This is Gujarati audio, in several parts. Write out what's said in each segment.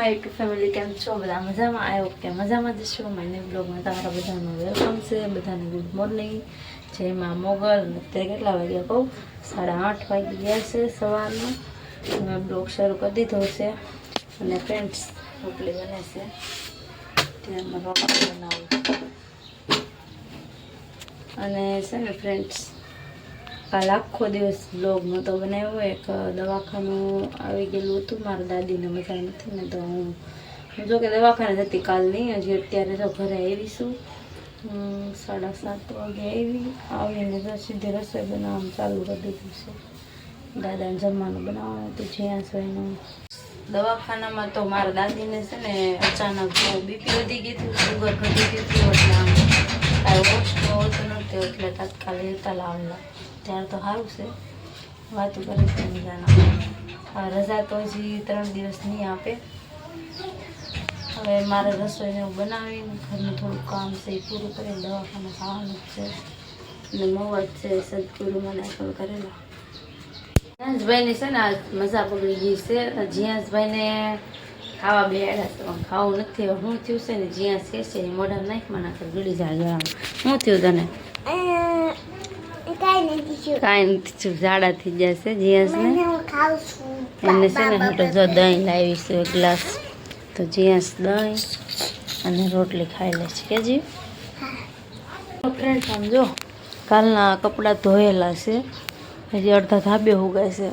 માય યુટ્યુબ ફેમિલી કેમ છો બધા મજામાં. આવ્યો કે મજામાં જ છો. મને બ્લોગમાં તમારા બધાનું વેલકમ છે. બધાને ગુડ મોર્નિંગ જય માં મોગલ. અત્યારે કેટલા વાગ્યા કહું? સાડા આઠ વાગી ગયા છે સવારનો. મેં બ્લોગ શરૂ કરી દીધો છે. અને ફ્રેન્ડ્સ રોટલી બને છે. ત્યાં રોટલી બનાવું અને છે ને ફ્રેન્ડ્સ કાલ આખો દિવસ બ્લોગ નહોતો બનાવ્યો એક દવાખાનું આવી ગયેલું હતું, મારા દાદીને મજા નથી ને તો હું હું જો કે દવાખાને હતી કાલની, હજી અત્યારે તો ઘરે આવીશું સાડા સાત વાગે આવી, આવીને તો સીધી રસોઈ બનાવવાનું ચાલુ કરી દીધું છે. દાદાને જમવાનું બનાવવાનું હતું જ્યાં સોયનું. દવાખાનામાં તો મારા દાદીને છે ને અચાનક બીપી વધી ગઈ હતી સુગર ઘટી ગઈ હતી, એટલે આમ કાંઈ ઓછું હોતું નથી એટલે તાત્કાલિક જતા લાવેલા ત્યારે તો સારું છે. વાતો કરે છે મજાના. રજા તો હજી ત્રણ દિવસ નહીં આપે. હવે મારે રસોઈને એવું બનાવીને ઘરનું થોડું કામ છે એ પૂરું કરીને દવાખાને ખાવાનું જ છે. અને મોવા જ છે સદગુરુ મને અસલ કરેલા. જીયાસભાઈને છે ને આજ મજા પકડી ગઈ છે. જીયાસભાઈને ખાવા બેડા તો ખાવું નથી. હવે શું થયું છે ને જીયાસ કે છે એ મોઢા નાખમાં નાખે ગળી જાય ગળામાં શું થયું તને? કાંઈ નથી ઝાડા થઈ જશે જીયાસને. એને છે ને હું તો જો દહીં લાવી છે એક ગ્લાસ. તો જીયાસ દહીં અને રોટલી ખાઈ લે છે. કે જી ફ્રેન્ડ સમજો કાલના કપડાં ધોયેલા છે. હજી અડધા ધાબે ઉગાય છે.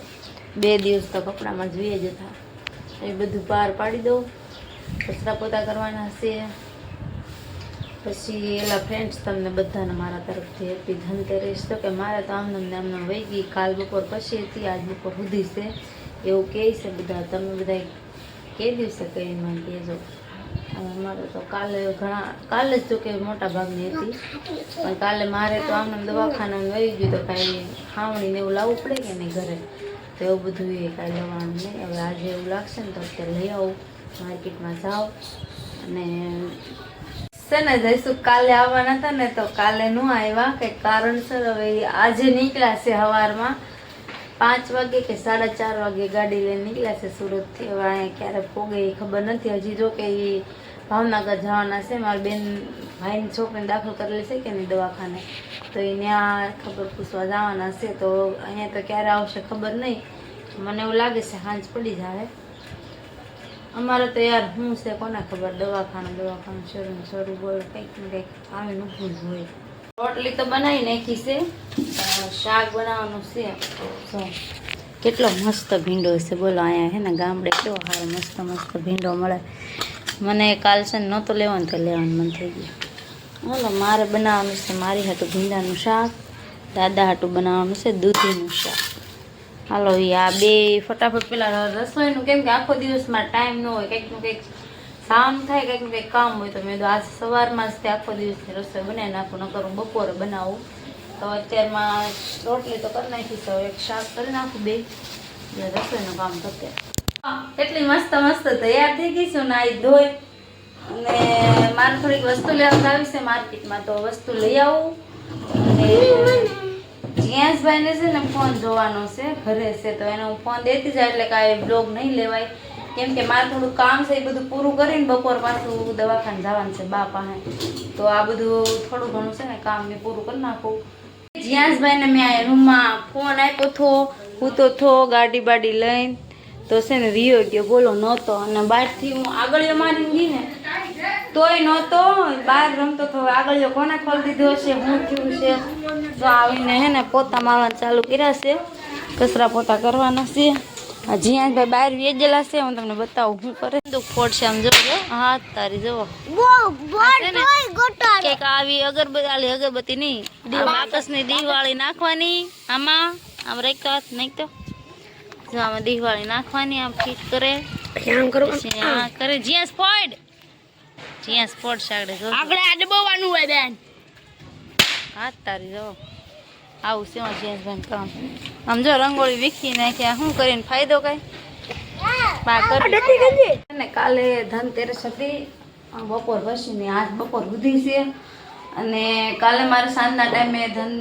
બે દિવસ તો કપડામાં જોઈએ જતા એ બધું બહાર પાડી દઉં. કચરા પોતા કરવાના છે. પછી એલા ફ્રેન્ડ્સ તમને બધાને મારા તરફથી હેપી ધનતેરસ. તો કે મારે તો આમને અમને આમને વહી ગઈ. કાલ બપોર પછી હતી, આજ બપોર સુધી છે. એવું કહે છે બધા. તમે બધા કહે દિવસે કઈ એમાં કહેજો. હવે મારે તો કાલે ઘણા, કાલે જ જો કે મોટા ભાગની હતી. પણ કાલે મારે તો આમને દવાખાના વહી ગયું તો કાંઈ ખાવણી ને એવું લાવવું પડે કે નહીં ઘરે? તો એવું બધું એ કાંઈ લેવાનું નહીં. હવે આજે એવું લાગશે ને તો અત્યારે લઈ આવું, માર્કેટમાં જાઓ અને છે ને, જઈશું. કાલે આવવાના હતા ને, તો કાલે ન આવ્યા. કે કારણસર હવે આજે નીકળ્યા છે સવારમાં પાંચ વાગે કે સાડા ચાર વાગે ગાડી લઈને નીકળ્યા છે સુરતથી. હવે અહીંયા ક્યારે પોગે એ ખબર નથી. હજી જો કે એ ભાવનગર જવાના છે. મારા બેન ભાઈની છોકરીને દાખલ કરેલી છે કે નહીં દવાખાને. તો એ ત્યાં ખબર પૂછવા જવાના છે. તો અહીંયા તો ક્યારે આવશે ખબર નહીં. મને એવું લાગે છે, સાંજ પડી જાય અમારે તો યાર શું છે, કોને ખબર? દવાખાનું દવાખાનું શરૂ શરૂ બોલો કંઈક ને કંઈક આવી નખું જ હોય. રોટલી તો બનાવી નાખી છે શાક બનાવવાનું છે. કેટલો મસ્ત ભીંડો છે, બોલો, અહીંયા હે ને ગામડે કેવો સારો મસ્ત મસ્ત ભીંડો મળે. મને કાલ છે ને નહોતો લેવાનું, તો લેવાનું મન થઈ ગયું. હાલો, મારે બનાવવાનું છે, મારી હાટું ભીંડાનું શાક, દાદા હાટું બનાવવાનું છે, દૂધીનું શાક. હાલો આ બે ફટાફટ પેલા રસોઈનું કેમ કે આખો દિવસમાં ટાઈમ ન હોય કંઈકનું કંઈક કામ થાય કંઈકનું કંઈક કામ હોય, તો મેં આજ સવારમાં જ તે આખો દિવસની રસોઈ બનાવી નાખું ન કરું બપોરે બનાવું. તો અત્યારમાં રોટલી તો કરી નાખી તો એક શાક કરી નાખું બે, એટલે રસોઈનું કામ થશે. એટલી મસ્ત મસ્ત તૈયાર થઈ ગઈ છું નાઈ ધોઈ. અને મારે થોડીક વસ્તુ લેવા આવી છે માર્કેટમાં, તો વસ્તુ લઈ આવું. અને જીયાસભાઈને છે ને ફોન જોવાનો છે, ઘરે છે, તો એને ફોન દેતી જાય એટલે કાંઈ બ્લોગ નહીં લેવાય. કેમ કે મારે થોડું કામ છે, એ બધું પૂરું કરીને બપોર પાછું દવાખાને જવાનું છે બા પાસે. તો આ બધું થોડું ઘણું છે ને કામ મેં પૂરું કરી નાખું. જીયાસભાઈને મેં રૂમમાં ફોન આપ્યો થો હું તો થો ગાડી બાડી લઈને, તો છે ને રિયો ગયો, બોલો નહોતો. અને બહારથી હું આગળીઓ મારીને ગઈ ને, તોય નહોતો, બહાર રમતો તો આગળ કોને ખોલી દીધો હશે, હું થયું છે તો આવીને હે ને પોતા મારવાનું ચાલુ કર્યા છે. કચરા પોતા કરવાના છે. આ જીયાભાઈ બહાર વેચેલા છે. હું તમને બતાવું હું કરે. દુઃખ ફોડશે આમ જોજો હા તારી જોવો આ કંઈક આવી અગરબત્તી આલી અગરબત્તી નહીં બાકસની દિવાળી નાખવાની. આમાં આમ રેખાત નહીં તો જો આમાં દિવાળી નાખવાની આમ ફિટ કરે. કરે. જ્યાં સ્પોડ જ્યાં સ્પોડ છે જો. આગળ આ હોય બેન. હાથ તારી જો. આવું છે જ્યાં ભાઈ કામ. આમ જો રંગોળી વીખી નાખ્યા શું કરીને ફાયદો કઈ? બા ને કાલે ધનતેરસ હતી બપોર પછી આજ બપોર સુધી છે. અને કાલે મારે સાંજના ટાઈમે ધન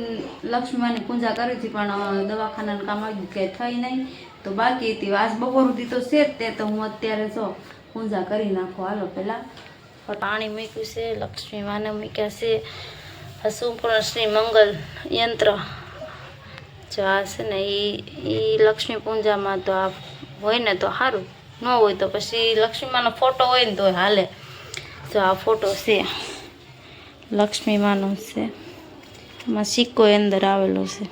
લક્ષ્મીમાની પૂજા કરી હતી પણ દવાખાનાનું કામ આવ્યું કે થઈ નહીં. તો બાકી હતી આજ બપોર સુધી તો છે જ તે તો હું અત્યારે જો પૂજા કરી નાખો. હાલો પહેલાં. પાણી મૂક્યું છે લક્ષ્મી માને મૂક્યા છે. સંપૂર્ણ શ્રી મંગલ યંત્ર જો આ છે ને એ એ લક્ષ્મી પૂજામાં તો આ હોય ને તો સારું ન હોય તો પછી લક્ષ્મીમાનો ફોટો હોય ને તો હાલે. જો આ ફોટો છે. લક્ષ્મી માનો છે. એમાં સિક્કો અંદર આવેલો છે.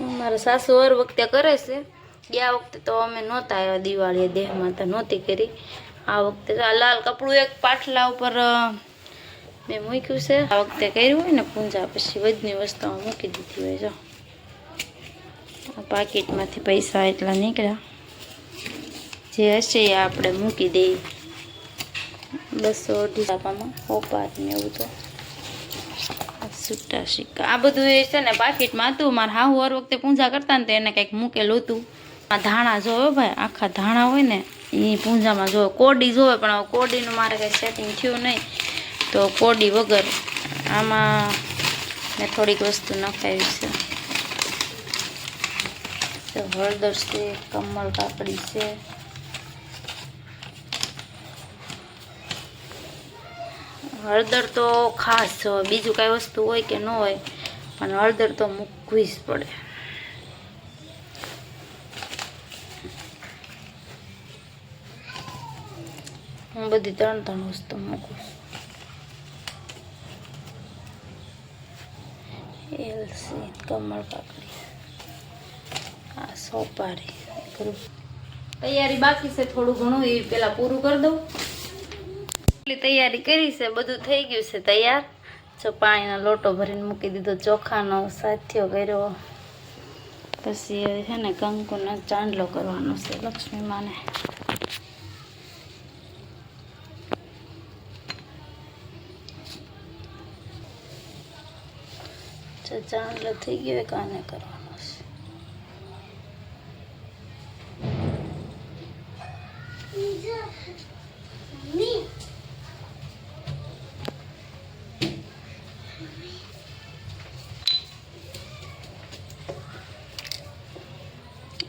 મારા સાસુ હર વખતે કરે છે. ગયા વખતે તો અમે નહોતા આવ્યા દિવાળીએ દેહમાં, તો નહોતી કરી. આ વખતે તો આ લાલ કપડું એક પાટલા ઉપર મેં મૂક્યું છે. આ વખતે કર્યું હોય ને પૂજા, પછી બધી વસ્તુઓ મૂકી દીધી હોય, જો. આ પાકીટમાંથી પૈસા એટલા નીકળ્યા. જે હશે એ આપણે મૂકી દઈએ. બસો અઢી છાપામાં ઓપાર ને એવું તો. છૂટા સિક્કા. આ બધું એ છે ને પાકીટમાં હતું. મારા હાહુ હર વખતે પૂજા કરતા ને તો એને કંઈક મૂકેલું હતું. આ ધાણા જોયો ભાઈ, આખા ધાણા હોય ને એ પૂજામાં જોવે કોડી જોવે પણ હવે કોડીનું મારે કંઈ સેટિંગ થયું નહીં. તો કોડી વગર આમાં મેં થોડીક વસ્તુ નખાવી છે. તો હળદર છે, કમળ કાકડી છે. હળદર તો ખાસ બીજું કાંઈ વસ્તુ હોય કે ન હોય, પણ હળદર તો મૂકવી જ પડે. હું બધી ત્રણ ત્રણ વસ્તુ મૂકું છું એલસી કમળ કાકડી આ સોપારી કરું તૈયારી બાકી છે થોડું ઘણું એ પેલા પૂરું કરી દઉં. એટલી તૈયારી કરી છે બધું થઈ ગયું છે તૈયાર. જો પાણીનો લોટો ભરીને મૂકી દીધો ચોખાનો સાથિયો કર્યો. પછી છે ને કંકુનો ચાંદલો કરવાનો છે લક્ષ્મી માને જો ચાંદલો થઈ ગયો એક આને કરવાનો છે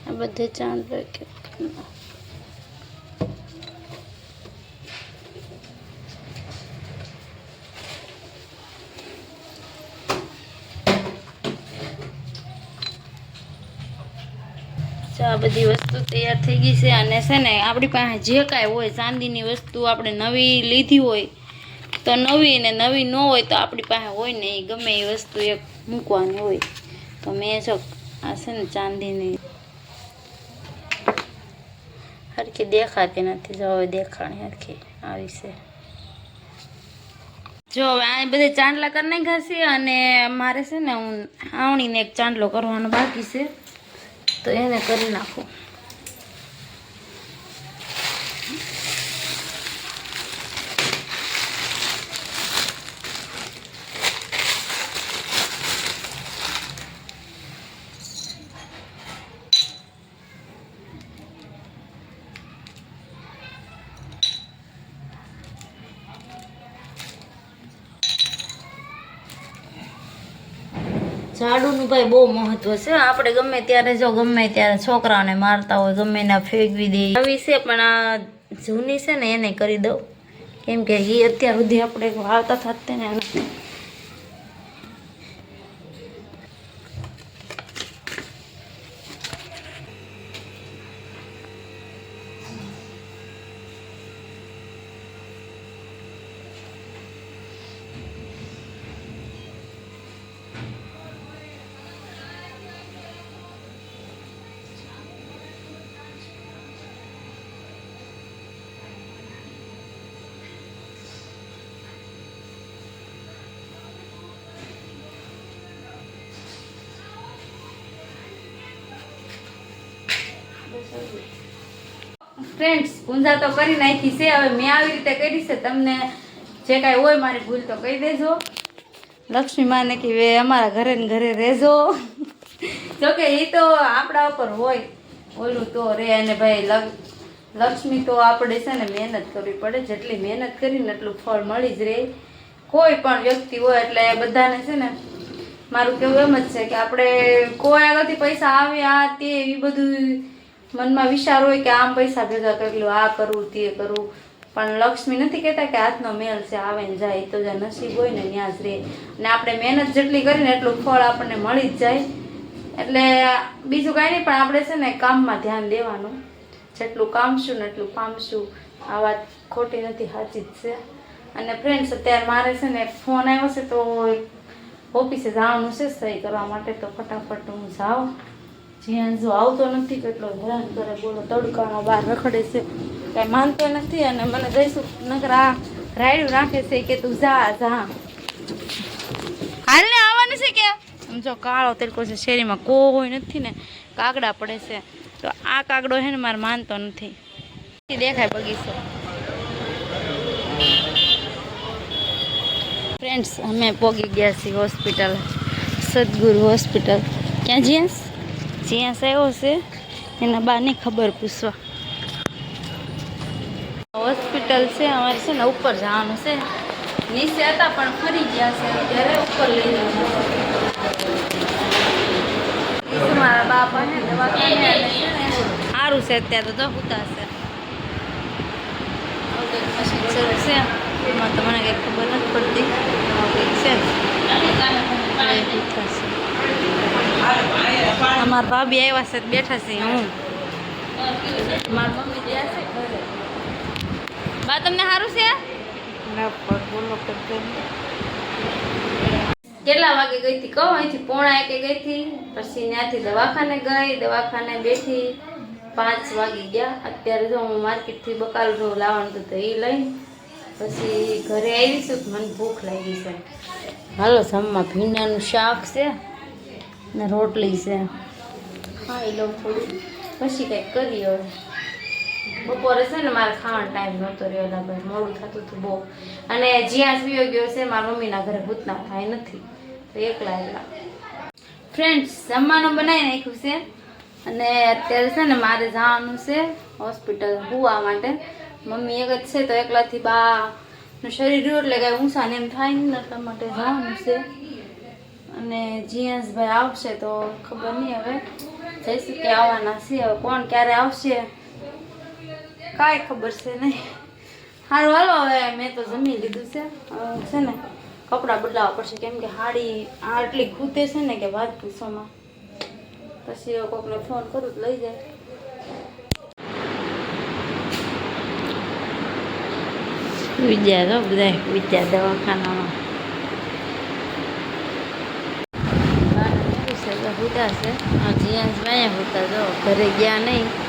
આ બધે ચાંદલો એક એક કરવાનો. જો આ બધી વસ્તુ તૈયાર થઈ ગઈ છે અને છે ને આપણી પાસે જે કાંઈ હોય, ચાંદીની વસ્તુ આપણે નવી લીધી હોય, તો નવી ને નવી ન હોય તો આપણી પાસે હોય ને એ ગમે એ વસ્તુ એક મૂકવાની હોય. તો મેં જો આ છે ને ચાંદીની હરખી દેખાતી નથી, જો હવે દેખાણી હરખી આવી છે. જો હવે આ બધે ચાંદલા કરી નાખ્યા છે અને મારે છે ને હું આવણીને એક ચાંદલો કરવાનો બાકી છે. તો એને કરી નાખું. ઝાડુનું ભાઈ બહુ મહત્વ છે. આપણે ગમે ત્યારે જો ગમે ત્યારે છોકરાઓને મારતા હોય, ગમે એના ફેંકવી દે. આવી છે, પણ આ જૂની છે ને, એને કરી દઉં. કેમ કે એ અત્યાર સુધી આપણે વાવતા થતી ને એને ફ્રેન્ડ્સ પૂંજા તો કરી નાખી છે. હવે મેં આવી રીતે કરી છે. તમને જે કાંઈ હોય મારી ભૂલ તો કહી દેજો. લક્ષ્મી માને કે વે અમારા ઘરે ને ઘરે રહેજો. જોકે એ તો આપણા ઉપર હોય. ઓલું તો રે અને ભાઈ લક્ષ્મી તો આપણે છે ને મહેનત કરવી પડે. જેટલી મહેનત કરીને એટલું ફળ મળી જ રહે. કોઈ પણ વ્યક્તિ હોય એટલે બધાને છે ને મારું કેવું એમ જ છે કે આપણે કોઈ આગળથી પૈસા આવે, આ તે, એ બધું મનમાં વિચાર હોય કે આમ પૈસા ભેગા કરી લો, આ કરવું તે કરવું પણ લક્ષ્મી નથી કહેતા કે હાથનો મેલ છે, આવે ને જાય તો જ્યાં નસીબ હોય ને ત્યાં જ રહે. અને આપણે મહેનત જેટલી કરીને એટલું ફળ આપણને મળી જ જાય. એટલે બીજું કાંઈ નહીં, પણ આપણે છે ને કામમાં ધ્યાન દેવાનું. જેટલું કામશું ને એટલું પામશું. આ વાત ખોટી નથી, સાચી જ છે. અને ફ્રેન્ડ્સ અત્યારે મારે છે ને ફોન આવ્યો છે, તો ઓફિસે જવાનું છે, સહી કરવા માટે તો ફટાફટ હું જાઉં. જ્યાં જો આવતો નથી, કેટલો હેરાન કરે, બોલો તડકામાં બહાર રખડે છે. કાંઈ માનતો નથી અને મને જઈશું નગર આ રાયડું રાખે છે કે તું જા જા. હાલ ને આવવાનું છે કે? આમ જો કાળો તિલકો છે, શેરીમાં કોઈ નથી ને, કાગડા પડે છે. તો આ કાગડો છે ને મારે માનતો નથી. દેખાય બગીચો. ફ્રેન્ડ્સ અમે પોગી ગયા છીએ હોસ્પિટલ. સદગુરુ હોસ્પિટલ. ક્યાં જીએસ જીએસ આવ્યો છે, એના બાને ખબર પૂછવા. હોસ્પિટલ છે, અમારે છે ને ઉપર જવાનું છે. નીચે હતા પણ ફરી ગયા છે ત્યારે ઉપર લઈ જવાનું મારા બાપા ને સારું છે અત્યારે તો ઉતા છે. આવું કંઈક મશીન શરૂ છે. એમાં તો મને કંઈ ખબર નથી પડતી. છે. અમારા ભાભી આવ્યા છે બેઠા છે હું. મારા મમ્મી ગયા છે ઘરે બા તમને સારું છે? કેટલા વાગે ગઈ હતી કહો? અહીંથી પોણા એકે ગઈ હતી પછી ત્યાંથી દવાખાને ગઈ દવાખાને બેઠી. પાંચ વાગી ગયા. અત્યારે જો હું માર્કેટથી બકાલ જો લાવવાનું હતું તો એ લઈને પછી ઘરે આવી છું મને ભૂખ લાગી છે. હાલો જમવા ભીંડાનું શાક છે. ને રોટલી છે. ખાઈ લઉં થોડું પછી કંઈક કરીએ હવે. બપોરે છે ને મારે ખાવાનો ટાઈમ નહોતો રહ્યો એના ભાઈ મોડું થતું હતું બહુ. અને જ્યાં પીયો ગયો છે, મારા મમ્મીના ઘરે ભૂતના થાય નથી. તો એકલા એકલા. ફ્રેન્ડ્સ જમવાનું બનાવી નાખ્યું છે. અને અત્યારે છે ને મારે જવાનું છે હોસ્પિટલ હોવા માટે. મમ્મી એક જ છે, તો એકલાથી બા શરીર એટલે કાંઈ ઊંસા ને એમ થાય ને એટલા માટે જવાનું છે. અને જીએસભાઈ આવશે તો ખબર નહીં હવે. જઈશું કે આવવાના છે હવે. કોણ ક્યારે આવશે? કાંઈ ખબર છે નહીં. સારું હાલો, હવે મેં તો જમી લીધું છે. છે ને, કપડાં બદલાવવા પડશે. કેમ કે હાડી આટલી ખૂતે છે ને કે વાત પૂછોમાં. પછી કોકને ફોન કરું લઈ જાય. વિદ્યા તો બધા વિદ્યા દવાખાનામાં હોતા છે. જીએન્સ ભાઈ હોતા જો. ઘરે ગયા નહીં.